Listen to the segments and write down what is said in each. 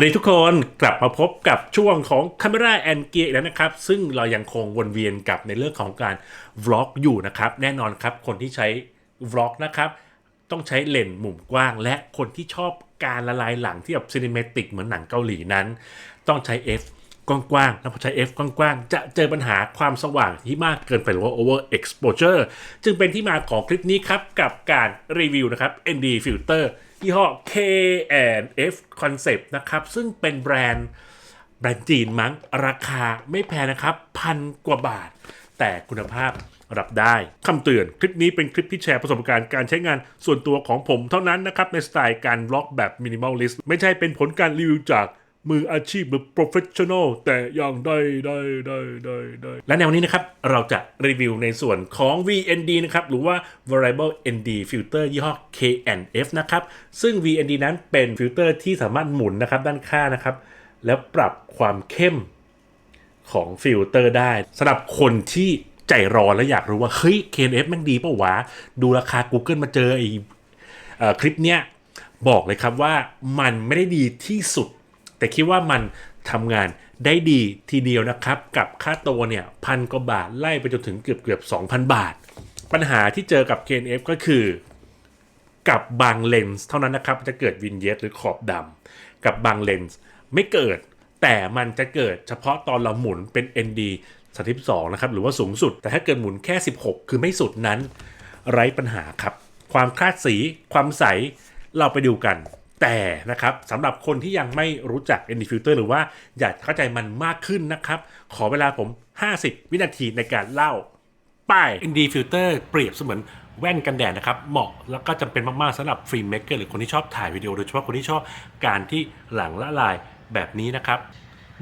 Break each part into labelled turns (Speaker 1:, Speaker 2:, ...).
Speaker 1: วัสดีทุกคนกลับมาพบกับช่วงของ Camera and Gear อีกแล้วนะครับ ซึ่งเรายังคงวนเวียนกับในเรื่องของการ vlog อยู่นะครับ แน่นอนครับ คนที่ใช้ vlog นะครับ ต้องใช้เลนส์มุมกว้าง และคนที่ชอบการละลายหลังที่แบบซีนิเมติกเหมือนหนังเกาหลีนั้น ต้องใช้ f กว้างๆ แล้วพอใช้ f กว้างๆ จะเจอปัญหาความสว่างที่มากเกินไปหรือว่า over exposure จึงเป็นที่มาของคลิปนี้ครับกับการรีวิวนะครับ ND filter ยี่ห้อ K&F Concept นะครับ ซึ่งเป็นแบรนด์แบรนด์จีนมั้ง ราคาไม่แพงนะครับ พันกว่าบาท แต่คุณภาพรับได้คำเตือน คลิปนี้เป็นคลิปที่แชร์ประสบการณ์การใช้งานส่วนตัวของผมเท่านั้นนะครับ ในสไตล์การบล็อกแบบมินิมอลลิสต์ไม่ใช่เป็นผลการรีวิวจาก มืออาชีพหรือ professional แต่อย่างใดใดใดใดใดและในวันนี้นะครับ เราจะรีวิวในส่วนของ VND นะครับ หรือว่า Variable ND Filter ยี่ห้อ knf นะครับ ซึ่ง VND นั้นเป็นฟิลเตอร์ที่สามารถหมุนนะครับด้านข้างนะครับ แล้วปรับความเข้มของฟิลเตอร์ได้สำหรับคนที่ใจร้อนและอยากรู้ว่า เฮ้ย KNF แม่งดีเปล่าวะ ดูราคา Google มาเจอไอ้เอ่อคลิปเนี้ยบอกเลยครับว่ามันไม่ได้ดีที่สุด แต่คิดว่ามันทำงานได้ดีทีเดียวนะครับ กับค่าตัวเนี่ยพันกว่าบาทไล่ไปจนถึงเกือบเกือบ2,000 บาท ปัญหาที่เจอกับ KNF ก็คือ กับบางเลนส์เท่านั้นนะครับจะเกิดวินเยตหรือขอบดำกับบางเลนส์ไม่เกิด แต่มันจะเกิดเฉพาะตอนเราหมุนเป็น ND 32นะครับหรือว่าสูงสุด แต่ถ้าเกิดหมุนแค่ 16 คือไม่สุดนั้น ไร้ปัญหาครับ ความคลาดสีความใสเราไปดูกัน แต่นะครับสำหรับคนที่ยังไม่รู้จัก ND Filter หรือว่าอยากเข้าใจมันมากขึ้นนะครับ ขอเวลาผม 50 วินาทีในการเล่าป้าย ND Filter เปรียบเสมือนแว่นกันแดดนะครับ เหมาะแล้วก็จำเป็นมากๆสำหรับฟิล์มเมกเกอร์หรือคนที่ชอบถ่ายวิดีโอโดยเฉพาะคนที่ชอบการที่หลังละลายแบบนี้นะครับ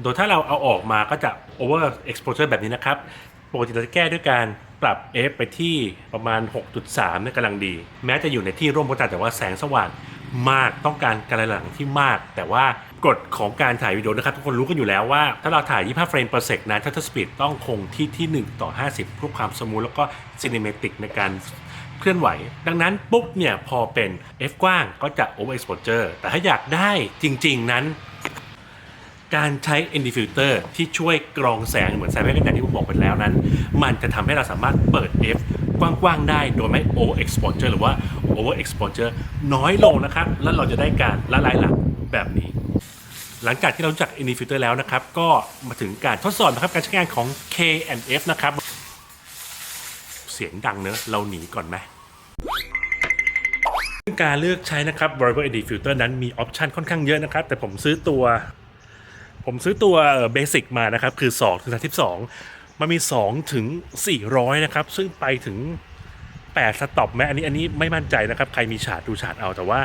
Speaker 1: โดยถ้าเราเอาออกมาก็จะ over exposure แบบนี้นะครับปกติเราจะแก้ด้วยการปรับ f ไปที่ประมาณ 6.3เนี่ยกำลังดี แม้จะอยู่ในที่ร่มก็ตามแต่ว่าแสงสว่าง มากต้องการการหลังที่มาก แต่ว่ากฎของการถ่ายวิดีโอนะครับ ทุกคนรู้กันอยู่แล้วว่า ถ้าเราถ่าย 25 เฟรม per sec นั้น shutter speed ต้องคงที่ที่ 1 ต่อ 50 เพื่อความสมูทแล้วก็ cinematic ในการเคลื่อนไหว ดังนั้นปุ๊บเนี่ยพอเป็น f กว้างก็จะ overexposure แต่ถ้าอยากได้จริง ๆ นั้น การใช้ ND filter ที่ช่วยกรองแสงเหมือนแสงแว่นกันแดดที่ผมบอกไปแล้วนั้น มันจะทำให้เราสามารถเปิด f กว้างๆได้โดยไม่ overexposure หรือว่า overexposure น้อยลงนะครับ แล้วเราจะได้การละลายหลังแบบนี้ หลังจากที่เราจัก ND filter แล้วนะครับ ก็มาถึงการทดสอบนะครับ การใช้งานของ K&F นะครับ เสียงดังเนอะเราหนีก่อนไหมการเลือกใช้นะครับ Variable ND Filter นั้นมีออปชันค่อนข้างเยอะนะครับ แต่ผมซื้อตัว ผมซื้อตัวเบสิกมานะครับ คือ2ถึง32มันมี 2 ถึง 400 นะครับ ซึ่งไปถึง 8สต็อปไหมอันนี้อันนี้ไม่มั่นใจนะครับ ใครมีฉาดดูฉาดเอาแต่ว่า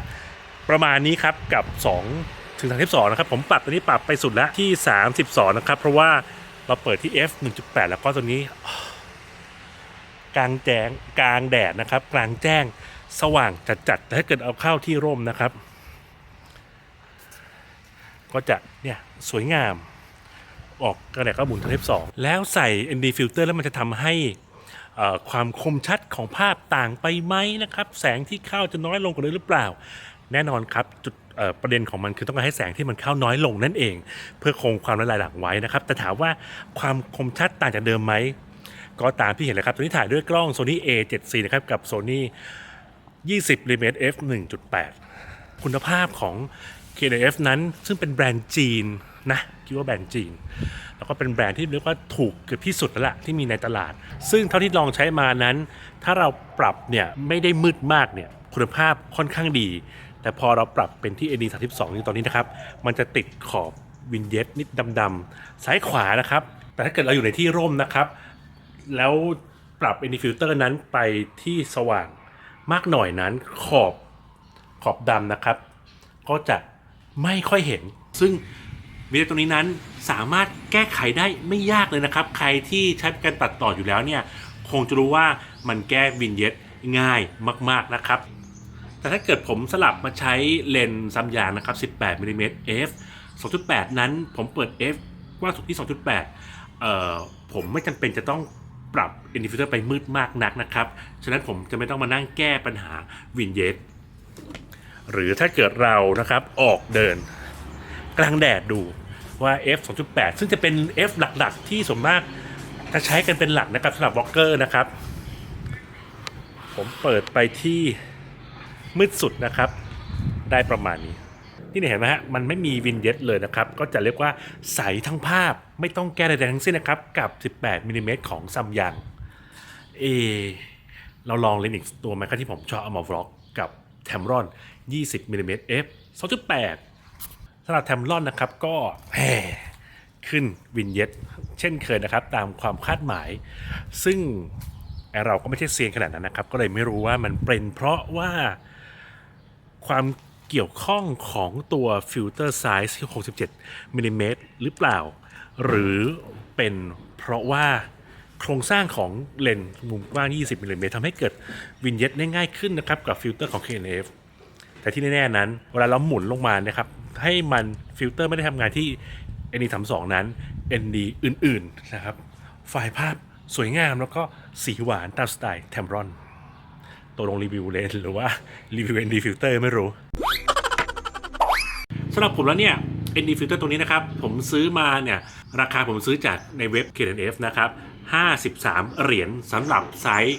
Speaker 1: ประมาณนี้ครับกับ 2 ถึง 32 นะครับ ผมปรับตัวนี้ปรับไปสุดแล้วที่ 32 นะครับ เพราะว่าเราเปิดที่ f 1.8 แล้วก็ตัวนี้ กลางแจ้งกลางแดดนะครับ กลางแจ้งสว่างจัดๆแต่ถ้าเกิดเอาเข้าที่ร่มนะครับ ก็จะเนี่ยสวยงามออกกระแดดก็หมุนทเทปสองแล้วใส่ ND filter แล้วมันจะทำให้ ความคมชัดของภาพต่างไปไหมนะครับ แสงที่เข้าจะน้อยลงกว่าเดิมหรือเปล่า แน่นอนครับจุดประเด็นของมันคือต้องการให้แสงที่มันเข้าน้อยลงนั่นเอง เพื่อคงความละลายหลังไว้นะครับ แต่ถามว่าความคมชัดต่างจากเดิมไหมก็ตามที่เห็นเลยครับตัวนี้ถ่ายด้วยกล้อง Sony A7C นะครับกับ Sony 20 mm f 1.8 คุณภาพของ KNF นั้นซึ่งเป็นแบรนด์จีนนะคิดว่าแบรนด์จีน แล้วก็เป็นแบรนด์ที่เรียกว่าถูกเกือบที่สุดแล้วล่ะที่มีในตลาด ซึ่งเท่าที่ลองใช้มานั้น ถ้าเราปรับเนี่ยไม่ได้มืดมากเนี่ยคุณภาพค่อนข้างดี แต่พอเราปรับเป็นที่ AD 32นี่ตอนนี้นะครับ มันจะติดขอบวินเยตนิดดำๆซ้ายขวานะครับ แต่ถ้าเกิดเราอยู่ในที่ร่มนะครับ แล้วปรับ ND filter นั้นไปที่สว่างมากหน่อยนั้นขอบขอบดำนะครับ ก็จะไม่ค่อยเห็นซึ่ง วิดีโอตรงนี้นั้นสามารถแก้ไขได้ไม่ยากเลยนะครับ ใครที่ใช้การตัดต่ออยู่แล้วเนี่ยคงจะรู้ว่ามันแก้วินเยตง่ายมาก ๆนะครับ แต่ถ้าเกิดผมสลับมาใช้เลนส์ซัมยางนะครับ 18มิลลิเมตร f 2.8 นั้นผมเปิด f กว้างสุดที่ 2.8เอ่อผมไม่จำเป็นจะต้องปรับ i n d i f f u s e r ไปมืดมากนักนะครับ ฉะนั้นผมจะไม่ต้องมานั่งแก้ปัญหาวินเยตหรือถ้าเกิดเรานะครับออกเดินกลางแดดดู ว่า f 2.8 ซึ่งจะเป็น f หลักๆ ที่ส่วนมากจะใช้กันเป็นหลักนะครับสำหรับบล็อกเกอร์นะครับ ผมเปิดไปที่มืดสุดนะครับ ได้ประมาณนี้ที่นี่เห็นไหมฮะ มันไม่มีวินเย็ตเลยนะครับ ก็จะเรียกว่าใสทั้งภาพไม่ต้องแก้ใดๆทั้งสิ้นนะครับ กับ 18มิลลิเมตรของซัมยัง เอ เราลองเลนส์อีกตัวไหมครับที่ผมชอบเอามาวล็อกกับแทมรอน 20มิลลิเมตร f 2.8 สำหรับแทมรอนนะครับก็แหมขึ้นวินเย็ตเช่นเคยนะครับตามความคาดหมาย ซึ่งเราก็ไม่ใช่เซียนขนาดนั้นนะครับ ก็เลยไม่รู้ว่ามันเป็นเพราะว่าความเกี่ยวข้องของตัวฟิลเตอร์ไซส์ที่67มิลลิเมตรหรือเปล่า หรือเป็นเพราะว่าโครงสร้างของเลนส์มุมกว้าง 20มิลลิเมตรทำให้เกิดวินเย็ตได้ง่ายขึ้นนะครับกับฟิลเตอร์ของ KNF แต่ที่แน่ๆนั้น เวลาเราหมุนลงมานะครับ ให้มันฟิลเตอร์ไม่ได้ทำงานที่ ND32 นั้น ND อื่นๆนะครับ ไฟล์ภาพสวยงามแล้วก็สีหวานตามสไตล์แทมรอนตัวลงรีวิวเลนหรือว่ารีวิว ND filter ไม่รู้สำหรับผมแล้วเนี่ย ND filter ตัวนี้นะครับ ผมซื้อมาเนี่ย ราคาผมซื้อจากในเว็บ K&F นะครับ 53 เหรียญสำหรับไซส์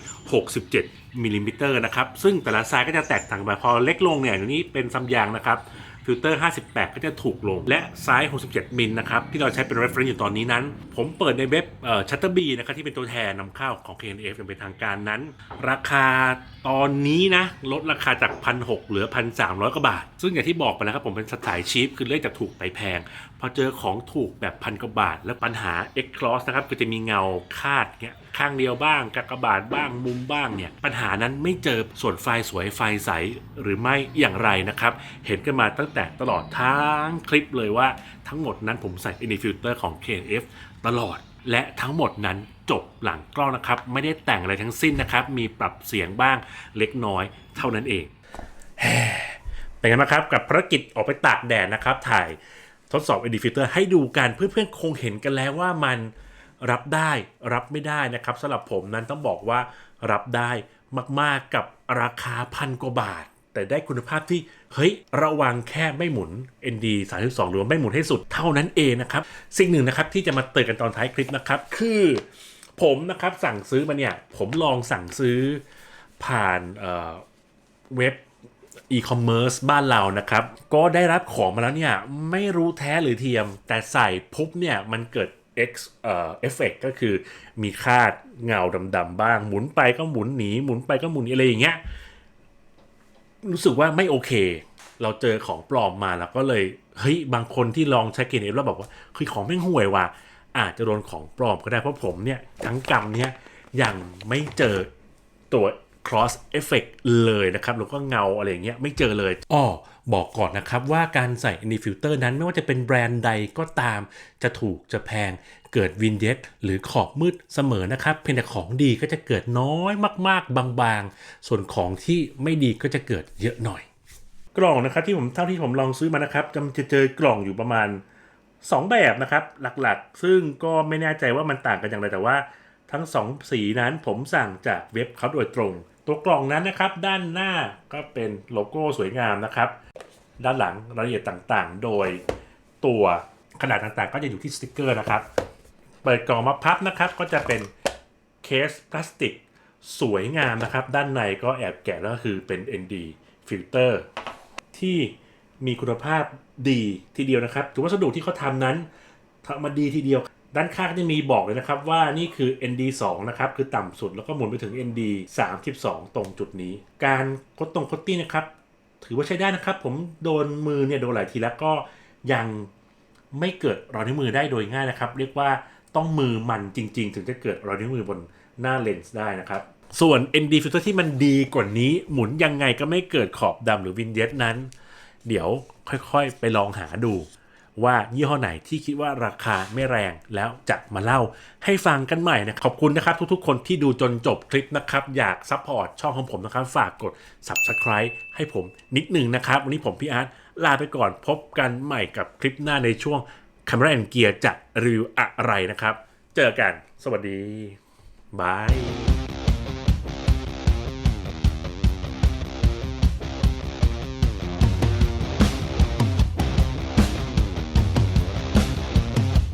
Speaker 1: 67มิลลิมิเตอร์นะครับ ซึ่งแต่ละไซส์ก็จะแตกต่างไปพอเล็กลงเนี่ยอย่างนี้เป็นซัมยางนะครับ ฟิลเตอร์ 58 ก็จะถูกลง และไซส์ 67 มิลนะครับ ที่เราใช้เป็น reference อยู่ตอนนี้นั้น ผมเปิดในเว็บเอ่อ Shutterby นะครับ ที่เป็นตัวแทนนำเข้าของ KNF อย่างเป็นทางการนั้น ราคาตอนนี้นะ ลดราคาจาก 1,600 เหลือ 1,300 กว่าบาท ซึ่งอย่างที่บอกไปแล้วครับ ผมเป็นสายชีพคือเลือกจากถูกไปแพง พอเจอของถูกแบบพันกว่าบาท แล้วปัญหา X cross นะครับก็จะมีเงาคาดเงี้ย ข้างเดียวบ้างกากบาทบ้างมุมบ้างเนี่ยปัญหานั้นไม่เจอส่วนไฟล์สวยไฟล์ใสหรือไม่อย่างไรนะครับ เห็นกันมาตั้งแต่ตลอดทั้งคลิปเลยว่าทั้งหมดนั้นผมใส่ ND filter ของ KNF ตลอดและทั้งหมดนั้นจบหลังกล้องนะครับ ไม่ได้แต่งอะไรทั้งสิ้นนะครับ มีปรับเสียงบ้างเล็กน้อยเท่านั้นเองเป็นไงบ้างครับกับภารกิจออกไปตากแดดนะครับ ถ่ายทดสอบ ND filter ให้ดูกันเพื่อนๆคงเห็นกันแล้วว่ามัน รับได้รับไม่ได้นะครับสำหรับผมนั้นต้องบอกว่ารับได้มากๆกับราคาพันกว่าบาท แต่ได้คุณภาพที่เฮ้ยระวังแค่ไม่หมุน ND 32หรือไม่หมุนให้สุดเท่านั้นเองนะครับสิ่งหนึ่งนะครับที่จะมาเตือนกันตอนท้ายคลิปนะครับ คือผมนะครับสั่งซื้อมาเนี่ยผมลองสั่งซื้อผ่านเเว็บอีคอมเมิร์ซบ้านเรานะครับ ก็ได้รับของมาแล้วเนี่ย ไม่รู้แท้หรือเทียม แต่ใส่ปุ๊บเนี่ย มันเกิด X เอ่อเอฟเฟกก็คือมีคาดเงาดำๆบ้าง หมุนไปก็หมุนหนีหมุนไปก็หมุนอะไรอย่างเงี้ยรู้สึกว่าไม่โอเค เราเจอของปลอมมาแล้วก็เลยเฮ้ยบางคนที่ลองใช้เกณฑ์เอฟแล้วบอกว่าเฮ้ยของไม่งห่วยว่ะอาจจะโดนของปลอมก็ได้เพราะผมเนี่ยทั้งกรรมเนี่ยยังไม่เจอตัว cross effect เลยนะครับแล้วก็เงาอะไรอย่างเงี้ยไม่เจอเลยอ้อบอกก่อนนะครับว่าการใส่ ND filter นั้นไม่ว่าจะเป็นแบรนด์ใดก็ตาม จะถูกจะแพงเกิดวินเยตหรือขอบมืดเสมอนะครับเพียงแต่ของดีก็จะเกิดน้อยมาก ๆ บางๆ ส่วนของที่ไม่ดีก็จะเกิดเยอะหน่อย กล่องนะครับที่ผมเท่าที่ผมลองซื้อมานะครับจะจะเจอกล่องอยู่ประมาณ 2 แบบนะครับหลักๆ ซึ่งก็ไม่แน่ใจว่ามันต่างกันอย่างไรแต่ว่าทั้ง 2 สีนั้นผมสั่งจากเว็บเขาโดยตรง ตัวกล่องนั้นนะครับด้านหน้าก็เป็นโลโก้สวยงามนะครับ ด้านหลังรายละเอียดต่างๆ โดยตัวขนาดต่างๆ ก็จะอยู่ที่สติกเกอร์นะครับ เปิดกล่องมาพับนะครับ ก็จะเป็นเคสพลาสติกสวยงามนะครับ ด้านในก็แอบแกะแล้วก็คือเป็น ND filter ที่มีคุณภาพดีทีเดียวนะครับถือวัสดุที่เขาทำนั้นทำมาดีทีเดียว ด้านข้างก็จะมีบอกเลยนะครับว่านี่คือ ND 2นะครับคือต่ำสุดแล้วก็หมุนไปถึง ND 32 ตรงจุดนี้ การคดตรงคดตี้นะครับถือว่าใช้ได้นะครับ ผมโดนมือเนี่ยโดนหลายทีแล้วก็ยังไม่เกิดรอยนิ้วมือได้โดยง่ายนะครับ เรียกว่าต้องมือมันจริง ๆ ถึงจะเกิดรอยนิ้วมือบนหน้าเลนส์ได้นะครับ ส่วน ND filter ที่มันดีกว่านี้ หมุนยังไงก็ไม่เกิดขอบดำหรือวินเยตนั้น เดี๋ยวค่อยๆ ไปลองหาดู ว่ายี่ห้อไหนที่คิดว่าราคาไม่แรงแล้วจะมาเล่าให้ฟังกันใหม่นะขอบคุณนะครับทุกๆ คนที่ดูจนจบคลิปนะครับ อยากซัพพอร์ตช่องของผมนะครับฝากกด Subscribe ให้ผมนิดหนึ่งนะครับ วันนี้ผมพี่อาร์ตลาไปก่อนพบกันใหม่กับคลิปหน้าในช่วง Camera and Gear จะรีวิวอะไรนะครับ เจอกัน สวัสดีบาย